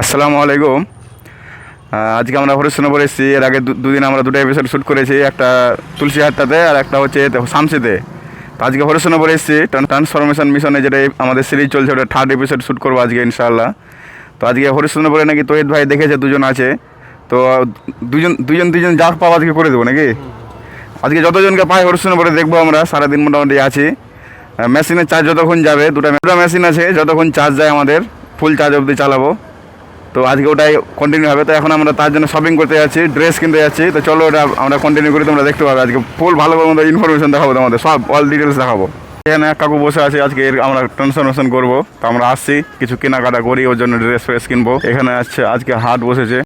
আসসালামু আলাইকুম। আজকে আমরা হরিশ্চন্দ্রপুর এসেছি। এর আগে দুদিন আমরা দুটো এপিসোড শ্যুট করেছি। একটা তুলসীহাটটাতে আর একটা হচ্ছে শামসিতে। তো আজকে হরিশ্চন্দ্রপুর এসেছি। ট্রান্সফরমেশন মিশনে যেটা আমাদের সিরিজ চলছে, ওটা থার্ড এপিসোড শ্যুট করব আজকে, ইনশাআল্লাহ। তো আজকে হরিশ্চন্দ্রপুরে নাকি তোহিত ভাই দেখেছে, দুজন আছে। তো দুজন দুজন দুজন যা পাওয়া আজকে করে দেবো নাকি? আজকে যতজনকে পাই হরিশ্চন্দ্রপুরে দেখব আমরা, সারাদিন মোটামুটি আছি। মেশিনের চার্জ যতক্ষণ যাবে, দুটো দুটো মেশিন আছে, যতক্ষণ চার্জ যায় আমাদের ফুল চার্জ অবধি চালাবো। তো আজকে ওটাই কন্টিনিউ হবে। তো এখন আমরা তার জন্য শপিং করতে যাচ্ছি ড্রেস কিনতে যাচ্ছি। তো চলো ওটা আমরা কন্টিনিউ করি, তোমরা দেখতে পাবে। আজকে ফুল ভালো মতো ইনফরমেশন দেখাবো তোমাদের, সব অল ডিটেলস দেখাবো। এখানে এক কাকু বসে আছে, আজকে আমরা ট্রান্সফরমেশন করব। তো আমরা আসছি, কিছু কেনাকাটা করি, ওর জন্য ড্রেস ফ্রেস কিনবো। এখানে আসছে আজকে হাট বসেছে।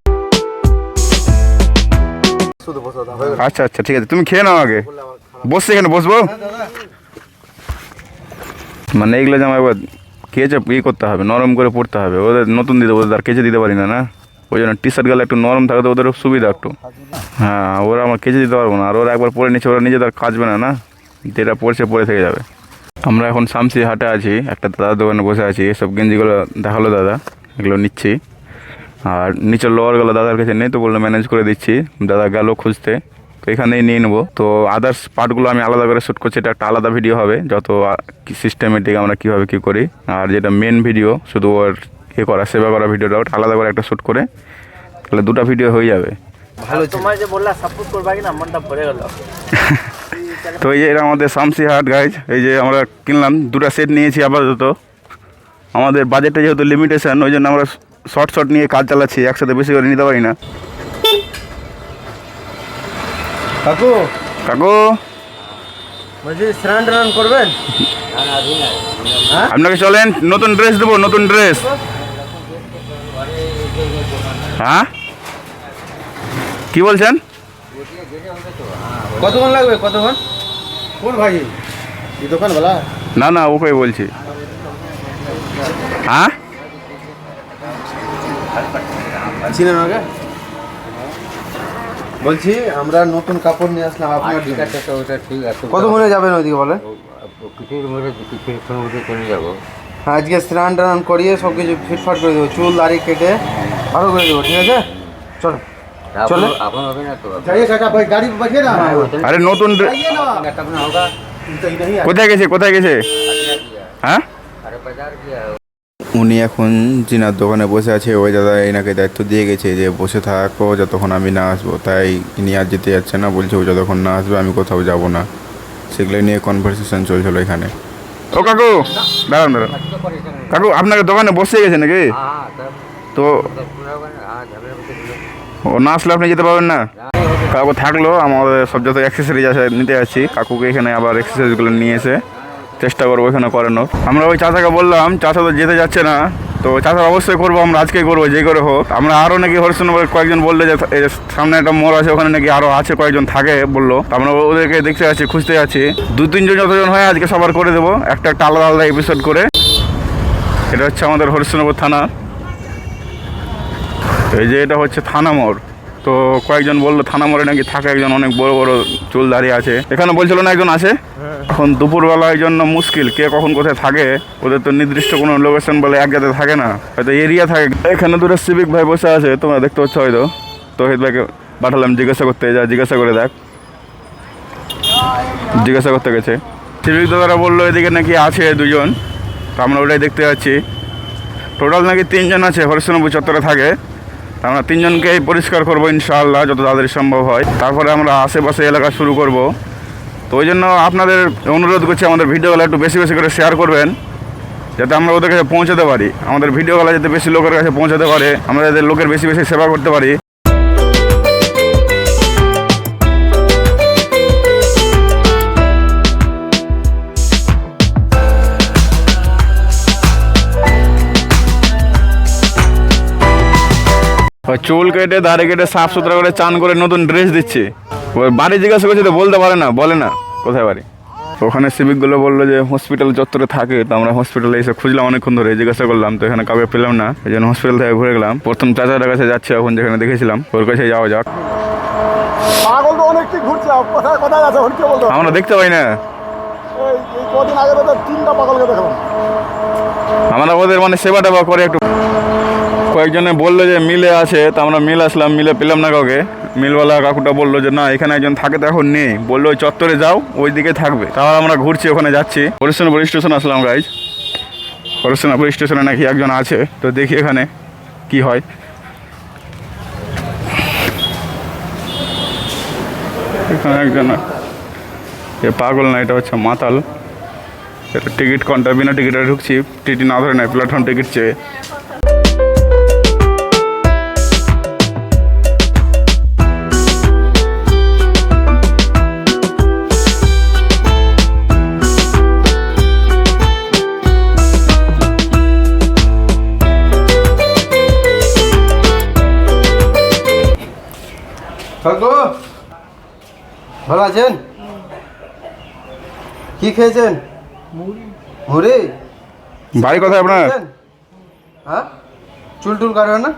আচ্ছা আচ্ছা ঠিক আছে। তুমি খেয়ে নাও আগে। বসছি এখানে, বসবো? মানে এইগুলো জামা এবার কেচে ইয়ে করতে হবে, নরম করে পড়তে হবে। ওদের নতুন দিতে, ওদের আর কেচে দিতে পারি না না? ওই জন্য টি শার্ট গেলে একটু নরম থাকে তো ওদের সুবিধা একটু। হ্যাঁ ওরা আমার কেচে দিতে পারব না, আর ওরা একবার পরে নিচ্ছে, ওরা নিজে তার কাচবে না না? যেটা পড়ছে পরে থেকে যাবে। আমরা এখন শামসি হাটে আছি, একটা দাদার দোকানে বসে আছি, এসব গেঞ্জিগুলো দেখাল দাদা, এগুলো নিচ্ছি। আর নিচের লোয়ারগুলো দাদার কাছে, নেই তো বলল ম্যানেজ করে দিচ্ছি। দাদা গেল খুঁজতে। তো এখানেই নিয়ে নেব। তো আদার্স পার্টগুলো আমি আলাদা করে শ্যুট করছি এটা একটা আলাদা ভিডিও হবে যত সিস্টেমেটিক আমরা কীভাবে কী করি। আর যেটা মেন ভিডিও শুধু ওর এ করা সেবা করা ভিডিওটা ওটা আলাদা করে একটা শ্যুট করে তাহলে দুটো ভিডিও হয়ে যাবে। ভালো তোমার যে বললা সাপোর্ট করবা কিনা? মনটা ভরে গেল। তো এই যে এটা আমাদের শামসি হাট গাইজ এই যে আমরা কিনলাম দুটো সেট নিয়েছি আপাতত। আমাদের বাজেটটা যেহেতু লিমিটেশন ওই জন্য আমরা শর্ট শর্ট নিয়ে কাজ চালাচ্ছি একসাথে বেশি করে নিতে পারি না। কাকু? কাকু? বলছি স্নান টান করবেন? আপনাকে চলেন নতুন ড্রেস দেবো নতুন ড্রেস হ্যাঁ? কি বলছেন? কতক্ষণ লাগবে কতক্ষণ? কোন ভাই? এই দোকান বলা না না ওকে বলছি। হ্যাঁ? চিনেন আমাকে? বলছি আমরা নতুন কাপড় নিয়ে আসলাম। আপনার আচ্ছা। ঠিক আছে ওটা ঠিক আছে। কতক্ষণে যাবেন ওইদিকে বলেন? হ্যাঁ আজকে স্নান টান করিয়ে সব কিছু ফিটফাট করে দেবো। চুল দাড়ি কেটে ভালো করে দেবো ঠিক আছে? চলো চলো। আরে নতুন কোথায় গেছে কোথায় গেছে? হ্যাঁ? উনি এখন জিনার দোকানে বসে আছে, ওই দাদা এনাকে দায়িত্ব দিয়ে গেছে যে বসে থাকো, যতক্ষণ আমি না আসব। তাই ইনি আর যেতে যাচ্ছে না, বলছে ও যতক্ষণ না আসবে আমি কোথাও যাব না। সেগুলো নিয়ে কনভারসেশন চলছিল এখানে। ও কাকু, দাঁড়ান দাঁড়ান। কাকু, আপনাকে দোকানে বসে গেছে নাকি? তো ও না আসলে আপনি যেতে পারবেন না? কাকু থাকল, আমাদের সব যত অ্যাক্সেসরিজ আছে নিতে যাচ্ছি। কাকুকে এখানে আবার অ্যাক্সেসরিজগুলো নিয়ে এসে চেষ্টা করব এখানে করানোর। আমরা ওই চাচাকে বললাম, চাচা তো যেতে যাচ্ছে না। তো চাচা অবশ্যই করব, আমরা আজকেই করব, যে করে হোক। আমরা আরও নাকি হরিশ্চন্দ্র কয়েকজন বললে যে সামনে একটা মোড় আছে, ওখানে নাকি আরও আছে কয়েকজন থাকে, বলল। আমরা ওদেরকে দেখতে যাচ্ছি, খুঁজতে যাচ্ছি। দু তিনজন যতজন হয়, আজকে সবার করে দেবো। একটা একটা আলাদা আলাদা এপিসোড করে। এটা হচ্ছে আমাদের হরিশ্চন্দ্রপুর থানা। এই যে এটা হচ্ছে থানা মোড়। তো কয়েকজন বলল থানা মোড়ে নাকি থাকে একজন অনেক বড় বড় চুল দাঁড়িয়ে আছে। এখানে বলছিল না একজন আছে? এখন দুপুরবেলা এই জন্য মুশকিল কে কখন কোথায় থাকে? ওদের তো নির্দিষ্ট কোনো লোকেশন বলে এক জায়গায় থাকে না। হয়তো এরিয়া থাকে। এখানে দুটো সিভিক ভাই বসে আছে তোমরা দেখতে পাচ্ছ হয়তো। তহিদ ভাইকে পাঠালাম জিজ্ঞাসা করতে যা জিজ্ঞাসা করে দেখ। জিজ্ঞাসা করতে গেছে। সিভিক দাদারা বলল এদিকে নাকি আছে দুজন। তো আমরা ওটাই দেখতে পাচ্ছি টোটাল নাকি তিনজন আছে হরিশ্চন্দ্রপুর চত্বরে থাকে। আমরা তিনজনকেই পরিষ্কার করব ইনশাআল্লাহ, যত তাড়াতাড়ি সম্ভব হয়। তারপরে আমরা আশেপাশে এলাকা শুরু করব। তো ওই জন্য আপনাদের অনুরোধ করছি, আমাদের ভিডিওগুলো একটু বেশি বেশি করে শেয়ার করবেন, যাতে আমরা ওদের কাছে পৌঁছাতে পারি। আমাদের ভিডিওগুলো যাতে বেশি লোকের কাছে পৌঁছাতে পারে, আমরা যাতে লোকের বেশি বেশি সেবা করতে পারি। চুল কেটে দাড়ি কেটে সাফ সুতরা করে চান করে নতুন ড্রেস দিচ্ছে। বাড়ি জিজ্ঞাসা করছে তো বলতে পারে না বলে না। কোথায় বাড়ি? ওখানে সিভিকগুলো বলল যে হসপিটাল চত্বরে থাকে তো আমরা হসপিটালে এসে খুঁজলাম অনেকক্ষণ ধরে জিজ্ঞাসা করলাম তো এখানে কাউকে পেলাম না এই জন্য হসপিটাল থেকে ঘুরে গেলাম। প্রথম চাচাটার কাছে যাচ্ছে এখন যেখানে দেখেছিলাম ওর কাছে যাওয়া যাক। আমরা দেখতে পাই না। আমরা ওদের মানে সেবা টেবা করে একটু কয়েকজনে বলল যে মিলে আছে, তা আমরা মিল আসলাম, মিলে পেলাম না কাউকে। মিলওয়ালা কাকুটা বলল যে, না, এখানে একজন থাকে তো এখন নেই। বলল, ওই চত্বরে যাও, ওই দিকে থাকবে। তাহলে আমরা ঘুরছি, ওখানে যাচ্ছি। হরিশ্চন্দ্রপুর স্টেশন আসলাম গাইজ হরিশ্চন্দ্রপুর স্টেশনে নাকি একজন আছে, তো দেখি এখানে কি হয়। এখানে একজন এ পাগল না, এটা হচ্ছে মাতাল। এটা টিকিট, কোনটা? বিনা টিকিটে ঢুকছি। টিটি না ধরে নেয় প্ল্যাটফর্ম টিকিট চেয়ে। ভালো কি খেয়েছেন? মুড়ি। বাড়ি কোথায় আপনার? হ্যাঁ চুল টুল কাটবে না?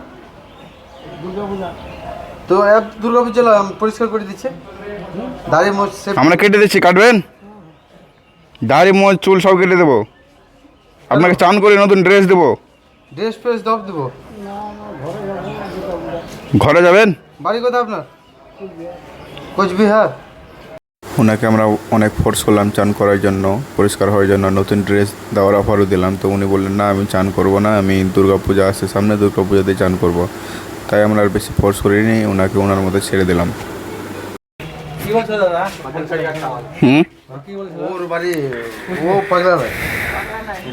তো এক দুর্গা পুজো পরিষ্কার করে দিচ্ছে। দাড়ি মোচ আমরা কেটে দিচ্ছি কাটবেন? দাড়ি মোজ চুল সব কেটে দেবো। আপনাকে চান করে নতুন ড্রেস দেবো। ড্রেস ফ্রেস দব দেবো। ঘরে যাবেন? বাড়ি কোথায় আপনার? কোচবিহার। ওনাকে আমরা অনেক ফোর্স করলাম চান করার জন্য পরিষ্কার হওয়ার জন্য নতুন ড্রেস দেওয়ার অফারও দিলাম। তো উনি বললেন না আমি চান করব না আমি দুর্গা পূজা আসছে সামনে দুর্গা পূজাতে চান করব। তাই আমরা আর বেশি ফোর্স করিনি ওনাকে ওনার মতো ছেড়ে দিলাম। হুম? ওর বাড়ি ও পাগলা নয়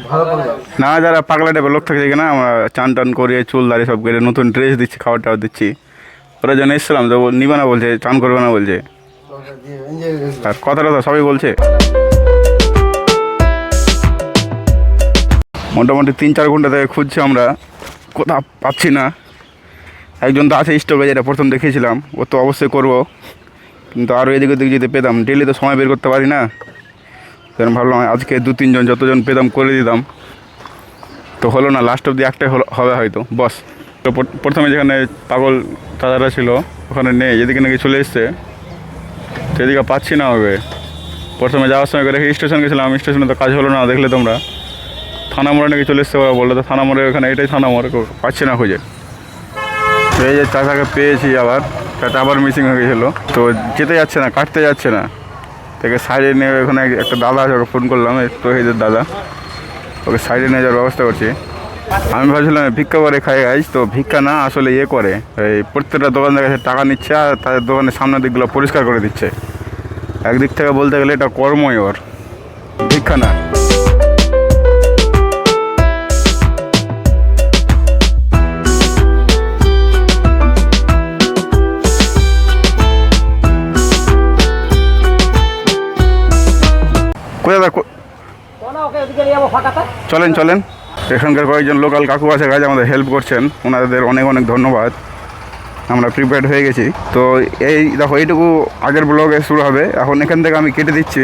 ভালো পাগলা। না যারা পাগলা টাইপের লোক থাকে না আমরা চান টান করিয়ে চুল দাড়ি সব কেটে নতুন ড্রেস দিচ্ছি খাবার টাবার দিচ্ছি। ওরা যেন এসেছিলাম তো নিবে না বলছে চান করবে না বলছে। আর কথাটা তো সবই বলছে। মোটামুটি তিন চার ঘণ্টা থেকে খুঁজছি আমরা, কোথাও পাচ্ছি না। একজন তো আছে স্টকে যেটা প্রথম দেখিয়েছিলাম, ও তো অবশ্যই করব। কিন্তু আরও এদিক ওদিক যদি পেতাম ডেলি তো সময় বের করতে পারি না। সেরকম ভাবলাম আজকে দু, তিনজন যতজন পেতাম করে দিতাম। তো হলো না লাস্ট অব্দি একটাই হবে হয়তো বস তো প্রথমে যেখানে পাগল দাদারা ছিল, ওখানে নেই এদিকে নাকি চলে এসছে তো এদিকে পাচ্ছি না হবে প্রথমে যাওয়ার সময় করে স্টেশন গেছিলাম, স্টেশনে তো কাজ হলো না দেখলে তোমরা। থানা মোড়ে নাকি চলে এসছে ওরা বলল, তো থানা মোড়ে ওখানে এটাই থানা মোড়ে পাচ্ছি না খুঁজে। তো এই যে চাচাকে পেয়েছি আবার, চাচা আবার মিসিং হয়ে গেছিল। তো যেতে যাচ্ছে না, কাটতে যাচ্ছে না। তাকে সাইডে নিয়ে ওখানে একটা দাদা আছে, ওকে ফোন করলাম তো এই যে দাদা, ওকে সাইডে নিয়ে যাওয়ার ব্যবস্থা করছি। আমি ভাবছিলাম ভিক্ষা করে খাই গাইজ তো ভিক্ষা না আসলে ইয়ে করে। এই প্রত্যেকটা দোকানদার কাছে টাকা নিচ্ছে আর তাদের দোকানের সামনের দিকগুলো পরিষ্কার করে দিচ্ছে। একদিক থেকে বলতে গেলে এটা কর্মই ওর। ভিক্ষা না। কোথায় চলেন চলেন। এখানকার কয়েকজন লোকাল কাকু আছে গাছ আমাদের হেল্প করছেন। ওনাদের অনেক অনেক ধন্যবাদ। আমরা প্রিপেয়ার্ড হয়ে গেছি। তো এই দেখো, এইটুকু আগের ব্লগে শুরু হবে। এখন এখান থেকে আমি কেটে দিচ্ছি।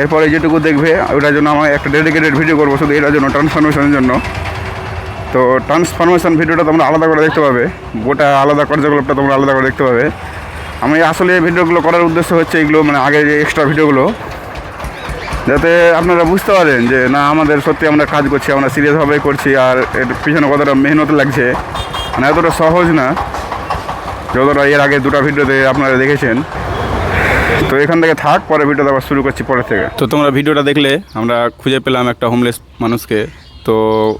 এরপরে যেটুকু দেখবে, ওটার জন্য আমার একটা ডেডিকেটেড ভিডিও করব, শুধু এটার জন্য ট্রান্সফরমেশনের জন্য। তো ট্রান্সফরমেশন ভিডিওটা তোমরা আলাদা করে দেখতে পাবে। গোটা আলাদা কার্যকলাপটা তোমরা আলাদা করে দেখতে পাবে। আমি আসলে ভিডিওগুলো করার উদ্দেশ্য হচ্ছে এইগুলো মানে আগে যে এক্সট্রা ভিডিওগুলো যাতে আপনারা বুঝতে পারেন যে না, আমাদের সত্যি আমরা কাজ করছি, আমরা সিরিয়াসভাবে করছি, আর এর পিছনে কতটা মেহনত লাগছে। মানে এতটা সহজ না, যতটা এর আগে দুটা ভিডিওতে আপনারা দেখেছেন। তো এখান থেকে থাক পরে ভিডিওটা আবার শুরু করছি পরে থেকে। তো তোমরা ভিডিওটা দেখলে আমরা খুঁজে পেলাম একটা হোমলেস মানুষকে। তো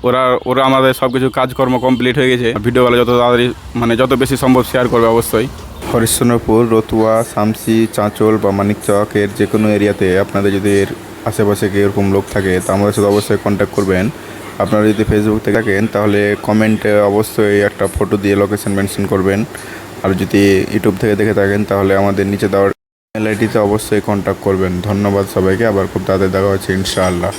ওরা ওরা আমাদের সব কিছু কাজকর্ম কমপ্লিট হয়ে গেছে। ভিডিওগুলো যত তাড়াতাড়ি মানে যত বেশি সম্ভব শেয়ার করবে অবশ্যই। হরিশ্চন্দ্রপুর, রতুয়া শামসি চাঁচল বা মানিকচক এর যে কোনো এরিয়াতে আপনাদের যদি এর আশেপাশে কেউ এরকম লোক থাকে, তো আমাদের সাথে অবশ্যই কন্ট্যাক্ট করবেন। আপনারা যদি ফেসবুক থেকে থাকেন, তাহলে কমেন্টে অবশ্যই একটা ফটো দিয়ে লোকেশন মেনশন করবেন। আর যদি ইউটিউব থেকে দেখে থাকেন, তাহলে আমাদের নিচে দেওয়ার মেল আইডিতে অবশ্যই কন্ট্যাক্ট করবেন। ধন্যবাদ সবাইকে, আবার খুব তাড়াতাড়ি দেখা হচ্ছে ইনশাআল্লাহ।